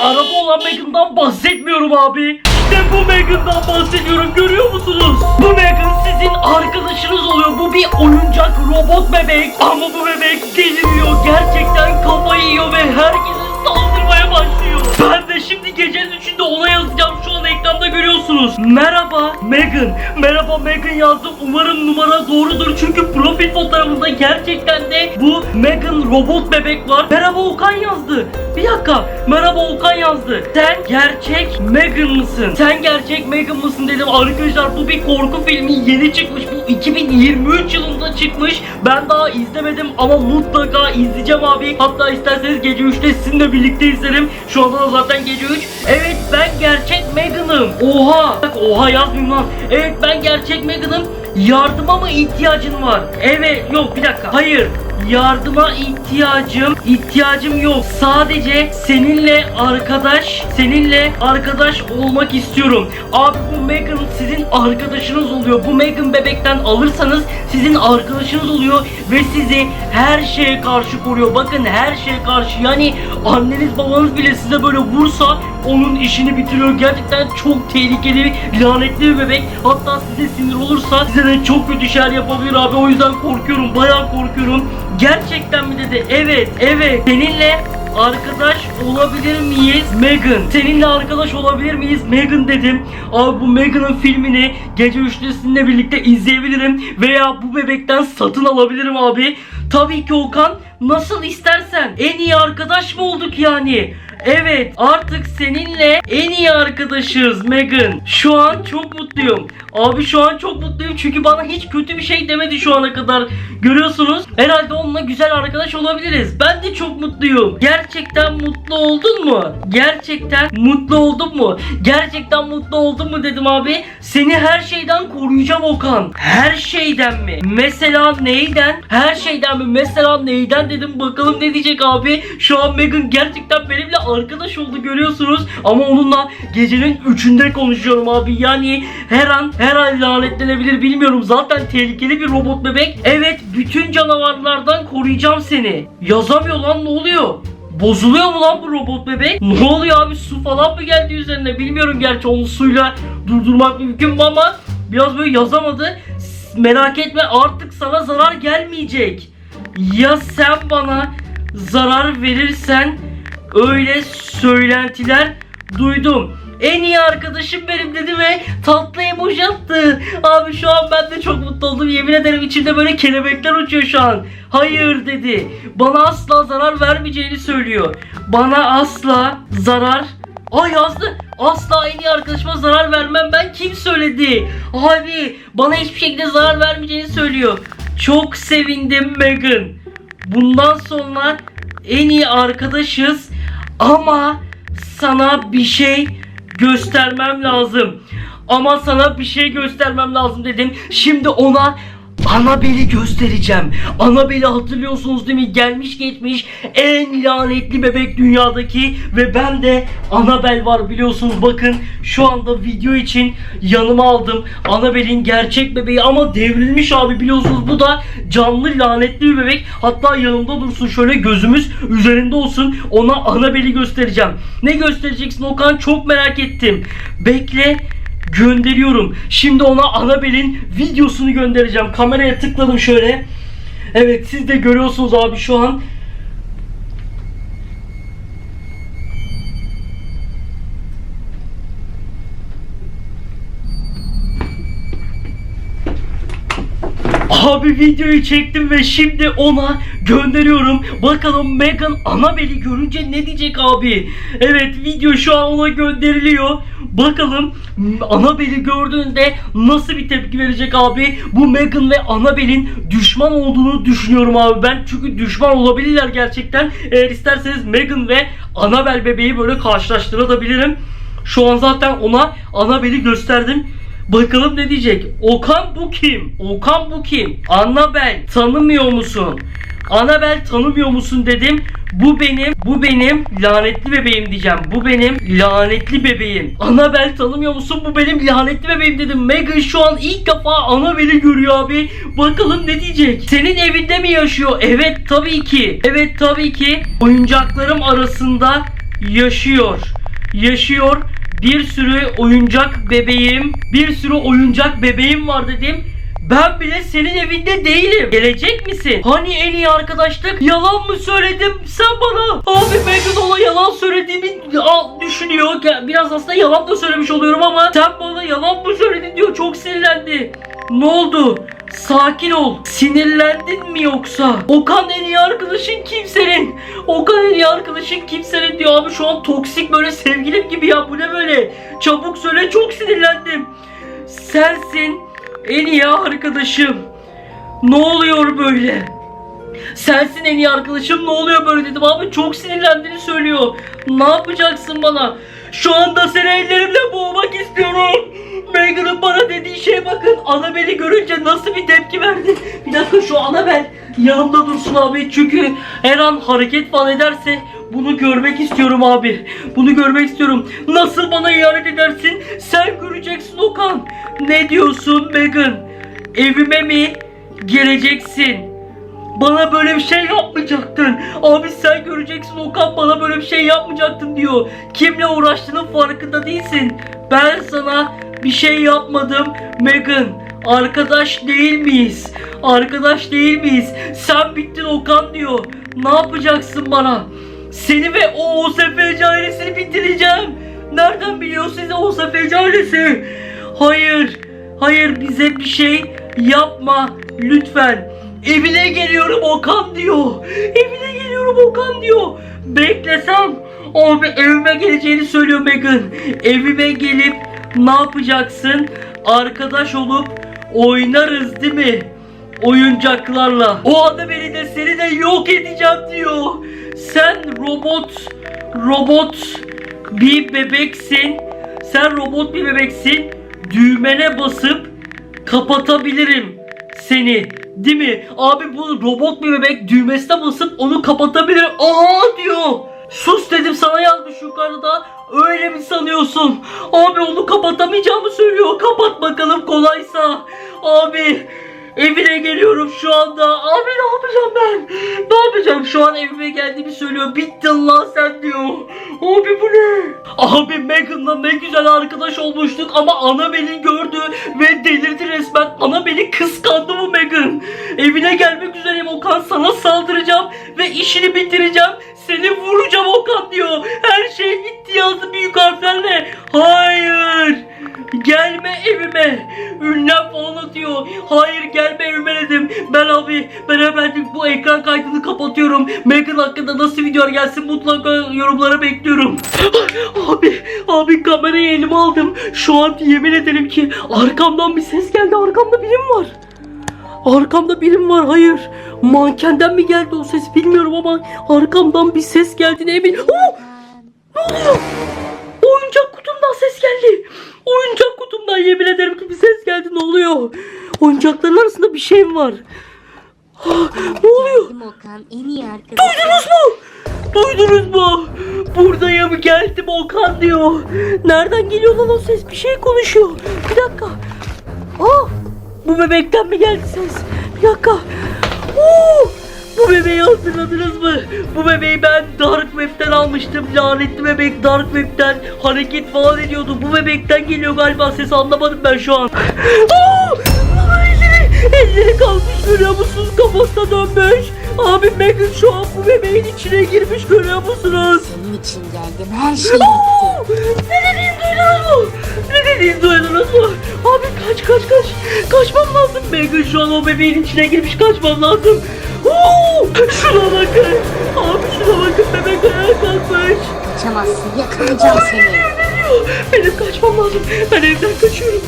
araba olan Megan'dan bahsetmiyorum abi. İşte bu Megan'dan bahsediyorum görüyor musunuz? Bu Megan sizin arkadaşınız oluyor. Bu bir oyuncak robot bebek. Ama bu bebek deliriyor. Gerçekten kafayı yiyor ve herkese saldırmaya başlıyor. Ben de şimdi gecenin üçünde ona yazacağım. Şu an ekranda görüyorsunuz. Merhaba Megan. Merhaba Megan yazdı. Umarım numara doğrudur. Çünkü profil fotoğrafında gerçekten de bu Megan robot bebek var. Merhaba Okan yazdı. Bir dakika. Merhaba Okan yazdı. Sen gerçek Megan mısın? Sen gerçek Megan mısın dedim. Arkadaşlar bu bir korku filmi yeni çıkmış. Bu 2023 yılında çıkmış. Ben daha izlemedim ama mutlaka izleyeceğim abi. Hatta isterseniz gece 3'te sizinle birlikte izlerim. Şu anda da zaten gece 3. Evet ben gerçek Megan'ım. Oha. Bak oha yazmayayım lan. Evet ben gerçek Megan'ım. Yardıma mı ihtiyacın var? Evet yok bir dakika. Hayır. Yardıma ihtiyacım ihtiyacım yok. Sadece seninle arkadaş, seninle arkadaş olmak istiyorum. Abi bu Megan sizin arkadaşınız oluyor. Bu Megan bebekten alırsanız sizin arkadaşınız oluyor ve sizi her şeye karşı koruyor. Bakın her şeye karşı. Yani anneniz babanız bile size böyle vursa onun işini bitiriyor. Gerçekten çok tehlikeli, lanetli bir bebek. Hatta size sinir olursa size de çok kötü şeyler yapabilir abi. O yüzden korkuyorum. Bayağı korkuyorum. Gerçekten mi dedi? Evet, evet. Seninle arkadaş olabilir miyiz Megan? Seninle arkadaş olabilir miyiz Megan dedim. Abi bu Megan'ın filmini gece 3'te sizinle birlikte izleyebilirim veya bu bebekten satın alabilirim abi. Tabii ki Okan nasıl istersen. En iyi arkadaş mı olduk yani? Evet artık seninle en iyi arkadaşız Megan. Şu an çok mutluyum. Abi şu an çok mutluyum çünkü bana hiç kötü bir şey demedi şu ana kadar. Görüyorsunuz. Herhalde onunla güzel arkadaş olabiliriz. Ben de çok mutluyum. Gerçekten mutlu oldun mu? Gerçekten mutlu oldun mu? Gerçekten mutlu oldun mu dedim abi. Seni her şeyden koruyacağım Okan. Her şeyden mi? Mesela neyden? Her şeyden mi? Mesela neyden dedim bakalım ne diyecek abi. Şu an Megan gerçekten benimle arkadaş oldu görüyorsunuz. Ama onunla gecenin üçünde konuşuyorum abi. Yani her an her an lanetlenebilir bilmiyorum. Zaten tehlikeli bir robot bebek. Evet bütün canavarlardan koruyacağım seni. Yazamıyor lan ne oluyor? Bozuluyor mu lan bu robot bebek? Ne oluyor abi su falan mı geldi üzerine bilmiyorum gerçi onu suyla durdurmak mümkün mü ama biraz böyle yazamadı. Merak etme artık sana zarar gelmeyecek. Ya sen bana zarar verirsen öyle söylentiler duydum. En iyi arkadaşım benim dedi ve tatlı emoji attı. Abi şu an ben de çok mutlu oldum. Yemin ederim içimde böyle kelebekler uçuyor şu an. Hayır dedi. Bana asla zarar vermeyeceğini söylüyor. Bana asla zarar Aa yazdı. Asla en iyi arkadaşıma zarar vermem. Ben kim söyledi? Abi bana hiçbir şekilde zarar vermeyeceğini söylüyor. Çok sevindim Megan. Bundan sonra en iyi arkadaşız ama sana bir şey göstermem lazım. Ama sana bir şey göstermem lazım dedim. Şimdi ona Annabelle'i göstereceğim. Annabelle'i hatırlıyorsunuz değil mi? Gelmiş geçmiş en lanetli bebek dünyadaki ve ben de Annabelle var biliyorsunuz. Bakın şu anda video için yanıma aldım. Annabelle'in gerçek bebeği ama devrilmiş abi biliyorsunuz. Bu da canlı lanetli bir bebek. Hatta yanımda dursun şöyle gözümüz üzerinde olsun. Ona Annabelle'i göstereceğim. Ne göstereceksin Okan? Çok merak ettim. Bekle gönderiyorum. Şimdi ona Annabelle'in videosunu göndereceğim. Kameraya tıkladım şöyle. Evet siz de görüyorsunuz abi şu an. Abi videoyu çektim ve şimdi ona gönderiyorum. Bakalım Megan Annabelle'i görünce ne diyecek abi? Evet video şu an ona gönderiliyor. Bakalım Annabelle'i gördüğünde nasıl bir tepki verecek abi? Bu Megan ve Annabelle'in düşman olduğunu düşünüyorum abi ben. Çünkü düşman olabilirler gerçekten. Eğer isterseniz Megan ve Annabelle bebeği böyle karşılaştırabilirim. Şu an zaten ona Annabelle'i gösterdim. Bakalım ne diyecek? Okan bu kim? Okan bu kim? Annabel tanımıyor musun? Annabel tanımıyor musun dedim. Bu benim, bu benim lanetli bebeğim diyeceğim. Bu benim lanetli bebeğim. Annabel tanımıyor musun? Bu benim lanetli bebeğim dedim. Megan şu an ilk defa Annabel'i görüyor abi. Bakalım ne diyecek? Senin evinde mi yaşıyor? Evet tabii ki. Evet tabii ki. Oyuncaklarım arasında yaşıyor. Yaşıyor. Bir sürü oyuncak bebeğim, bir sürü oyuncak bebeğim var dedim. Ben bile senin evinde değilim. Gelecek misin? Hani en iyi arkadaşlık? Yalan mı söyledim sen bana? Abi Megan ona yalan söylediğimi düşünüyor. Biraz aslında yalan da söylemiş oluyorum ama sen bana yalan mı söyledin diyor. Çok sinirlendi. Ne oldu? Sakin ol. Sinirlendin mi yoksa? Okan en iyi arkadaşın kimsenin? Okan en iyi arkadaşın kimsenin diyor abi şu an toksik böyle sevgilim gibi ya bu ne böyle? Çabuk söyle çok sinirlendim. Sensin en iyi arkadaşım. Ne oluyor böyle? Sensin en iyi arkadaşım ne oluyor böyle dedim abi çok sinirlendiğini söylüyor. Ne yapacaksın bana? Şu anda seni ellerimle boğmak istiyorum. Megan'ın bana dediği şeye bakın. Annabel'i görünce nasıl bir tepki verdi. Bir dakika şu Annabel yanımda dursun abi. Çünkü her an hareket falan ederse bunu görmek istiyorum abi. Bunu görmek istiyorum. Nasıl bana ihanet edersin? Sen göreceksin Okan. Ne diyorsun Megan? Evime mi geleceksin? Bana böyle bir şey yapmayacaktın. Abi sen göreceksin Okan bana böyle bir şey yapmayacaktın diyor. Kimle uğraştığının farkında değilsin. Ben sana bir şey yapmadım Megan. Arkadaş değil miyiz? Arkadaş değil miyiz? Sen bittin Okan diyor. Ne yapacaksın bana? Seni ve o OSFC ailesini bitireceğim. Nereden biliyor size OSFC ailesi? Hayır. Hayır bize bir şey yapma lütfen. Evine geliyorum Okan diyor. Evine geliyorum Okan diyor. Beklesem abi evime geleceğini söylüyor Megan. Evime gelip ne yapacaksın? Arkadaş olup oynarız değil mi? Oyuncaklarla. O anda beni de seni de yok edeceğim diyor. Sen robot robot bir bebeksin. Sen robot bir bebeksin. Düğmene basıp kapatabilirim seni. Değil mi? Abi bu robot bir bebek düğmesine basıp onu kapatabilirim. Aha diyor. Sus dedim sana yazmış yukarıda. Öyle mi sanıyorsun? Abi onu kapatamayacağımı söylüyor. Kapat bakalım kolaysa. Abi evine geliyorum şu anda. Abi ne yapacağım ben? Ne yapacağım? Şu an evime geldiğimi söylüyor. Bittin lan sen diyor. Abi bu ne? Abi Megan'la ne güzel arkadaş olmuştuk ama ana gördü ve delirdi resmen. Ana kıskandı bu Megan. Evine gelmek üzereyim Okan sana saldıracağım ve işini bitireceğim. Seni vuracağım Okan diyor. Her şey gitti yazdı büyük harflerle. Hayır. Gelme evime. Ünlem falan atıyor. Hayır gelme evime dedim. Ben abi ben hemen bu ekran kaydını kapatıyorum. Megan hakkında nasıl videolar gelsin mutlaka yorumlara bekliyorum. abi abi kamerayı elime aldım. Şu an yemin ederim ki arkamdan bir ses geldi. Arkamda birim var. Arkamda birim var hayır. Mankenden mi geldi o ses bilmiyorum ama arkamdan bir ses eminim. Oh! Ne oluyor? Oyuncak kutumdan ses geldi. Oyuncak kutumdan yemin ederim ki bir ses geldi ne oluyor? Oyuncakların arasında bir şey mi var? Ah, ne oluyor? Geldim Okan en iyi arkadaşım. Duydunuz mu? Duydunuz mu? Buradayım geldim Okan diyor. Nereden geliyor lan o ses? Bir şey konuşuyor. Bir dakika. Aa, bu bebekten mi geldi ses? Bir dakika. Oo, bu bebeği hatırladınız mı? Bu bebeği ben Dark Web'ten almıştım. Lanetli bebek Dark Web'ten hareket falan ediyordu. Bu bebekten geliyor galiba ses anlamadım ben şu an. Aa, elleri, kalmış görüyor musunuz? Kafasına dönmüş. Abi Megan şu an bu bebeğin içine girmiş görüyor musunuz? Senin için geldim her şey. Oo, ne dediğini duydunuz mu? Ne dediğini duydunuz mu? Abi kaç kaç kaç. Kaçmam lazım. Megan şu an o bebeğin içine girmiş kaçmam lazım. Oo, şuna bakın. Abi şuna bakın bebek ayağa kalkmış. Kaçamazsın yakalayacağım seni. Ne diyor? Benim kaçmam lazım. Ben evden kaçıyorum.